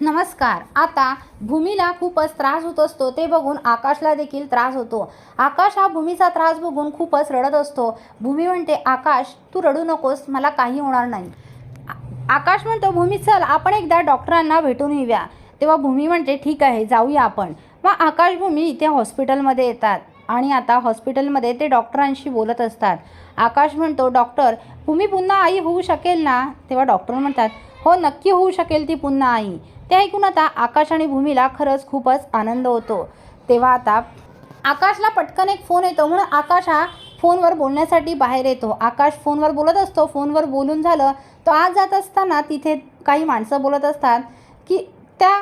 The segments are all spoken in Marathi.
नमस्कार. आता भूमीला खूपच त्रास होत असतो ते बघून आकाशला देखील त्रास होतो. आकाश हा भूमीचा त्रास बघून खूपच रडत असतो. भूमी म्हणते आकाश तू रडू नकोस मला काही होणार नाही. आकाश म्हणतो भूमी चल आपण एकदा डॉक्टरांना भेटून येऊया. तेव्हा भूमी म्हणते ठीक आहे जाऊया आपण. मग आकाश भूमी इथे हॉस्पिटलमध्ये येतात आणि आता हॉस्पिटलमध्ये ते डॉक्टरांशी बोलत असतात. आकाश म्हणतो डॉक्टर भूमी पुन्हा आई होऊ शकेल ना? तेव्हा डॉक्टर म्हणतात हो नक्की होऊ शकेल ती पुन्हा आई. ते ऐकून आता आकाश आणि भूमीला खरंच खूपच आनंद होतो. तेव्हा आता आकाशला पटकन एक फोन येतो म्हणून आकाश हा फोनवर बोलण्यासाठी बाहेर येतो. आकाश फोनवर बोलत असतो. फोनवर बोलून झालं तो आज जात असताना तिथे काही माणसं बोलत असतात की त्या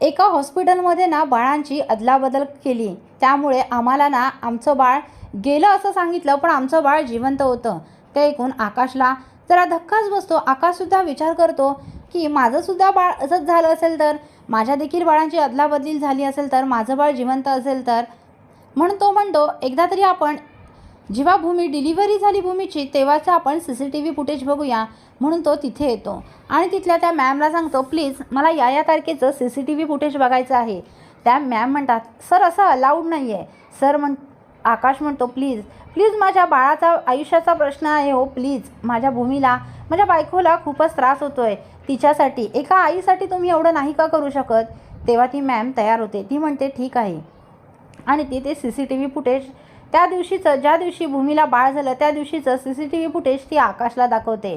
एका हॉस्पिटलमध्ये ना बाळांची अदलाबदल केली. त्यामुळे आम्हाला ना आमचं बाळ गेलं असं सांगितलं पण आमचं बाळ जिवंत होतं. ते ऐकून आकाशला जरा धक्काच बसतो. आकाशसुद्धा विचार करतो की माझंसुद्धा बाळ असंच झालं असेल तर माझ्या देखील बाळांची अदलाबदली झाली असेल तर माझं बाळ जिवंत असेल तर म्हणून तो म्हणतो एकदा तरी आपण जेव्हा भूमी डिलिव्हरी झाली भूमीची तेव्हाचं आपण C C T V footage बघूया म्हणून तो तिथे येतो. आणि तिथल्या त्या मॅमला सांगतो प्लीज मला या या तारखेचं C C T V footage बघायचं आहे. त्या मॅम म्हणतात सर असं अलाउड नाही आहे सर म्हण आकाश म्हणतो प्लीज प्लीज माझ्या बाळाचा आयुष्याचा प्रश्न आहे हो प्लीज. माझ्या भूमीला माझ्या बायकोला खूपच त्रास होतो आहे तिच्यासाठी एका आईसाठी तुम्ही एवढं नाही का करू शकत? तेव्हा ती मॅम तयार होते. ती म्हणते ठीक आहे. आणि ती ते C C T V footage त्या दिवशीचं ज्या दिवशी भूमीला बाळ झालं त्या दिवशीचं C C T V footage ती आकाशला दाखवते.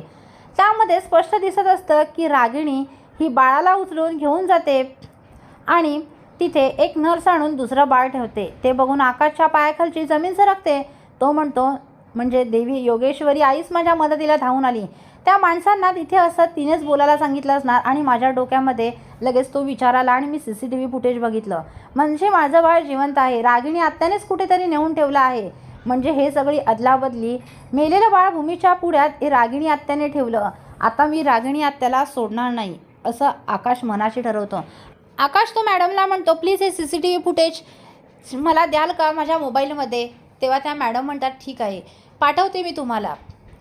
त्यामध्ये स्पष्ट दिसत असतं की रागिणी ही बाळाला उचलून घेऊन जाते. आणि तिथे एक नर्स आणून दुसरं बाळ ठेवते. ते बघून आकाशच्या पायाखालची जमीन सरकते. तो म्हणतो म्हणजे देवी योगेश्वरी आईच माझ्या मदतीला धावून आली. त्या माणसांना तिथे असं तिनेच बोलायला सांगितलं असणार आणि माझ्या डोक्यामध्ये लगेच तो विचार आला आणि मी C C T V footage बघितलं. म्हणजे माझं बाळ जिवंत आहे. रागिणी आत्यानेच कुठेतरी नेऊन ठेवलं आहे. म्हणजे हे सगळी अदलाबदली. मेलेलं बाळ भूमीच्या पुढ्यात हे रागिणी आत्याने ठेवलं. आता मी रागिणी आत्याला सोडणार नाही असं आकाश मनाशी ठरवतो. आकाश तो मॅडमला म्हणतो प्लीज हे C C T V footage मला द्याल का माझ्या मोबाईलमध्ये? तेव्हा त्या मॅडम म्हणतात ठीक आहे पाठवते मी तुम्हाला.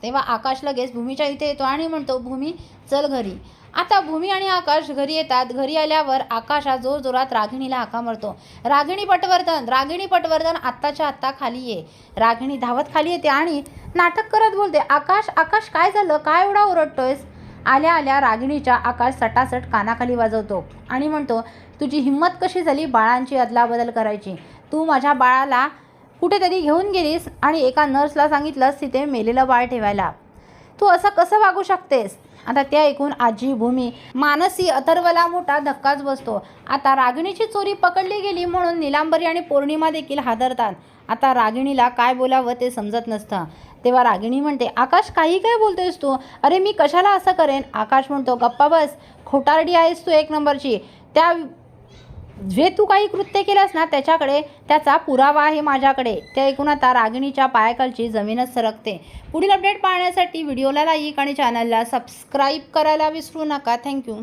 तेव्हा आकाश लगेच भूमीच्या इथे येतो आणि म्हणतो भूमी चल घरी. आता भूमी आणि आकाश घरी येतात. घरी आल्यावर आकाश हा जोर जोरात रागिणीला हाका मारतो. रागिणी पटवर्धन रागिणी पटवर्धन आत्ताच्या आत्ता खाली ये. रागिणी धावत खाली येते आणि नाटक करत बोलते आकाश आकाश काय झालं? काय एवढा ओरडतोयस? आल्या आल्या रागिणीच्या आकाश सटासट कानाखाली वाजवतो आणि म्हणतो तुझी हिंमत कशी झाली बाळांची अदलाबदल करायची? तू माझ्या बाळाला कुठेतरी घेऊन गेलीस आणि एका नर्सला सांगितलंस तिथे मेलेलं बाळ ठेवायला. तू असं कसं वागू शकतेस? आता ते ऐकून आजी भूमी मानसी अथर्वला मोठा धक्काच बसतो. आता रागिणीची चोरी पकडली गेली म्हणून निलांबरी आणि पौर्णिमा देखील हादरतात. आता रागिणीला काय बोलावं ते समजत नसतं. तेव्हा रागिणी म्हणते आकाश काही काय बोलतोयस तू? अरे मी कशाला असं करेन? आकाश म्हणतो गप्पा बस खोटारडी आहेस तू एक नंबरची. त्या जे तू काही कृत्य केलंस ना त्याच्याकडे त्याचा पुरावा आहे माझ्याकडे. ते ऐकून आता रागिणीच्या पायाखालची जमीनच सरकते. पुढील अपडेट पाहण्यासाठी व्हिडिओला लाईक आणि चॅनलला सबस्क्राईब करायला विसरू नका. थँक्यू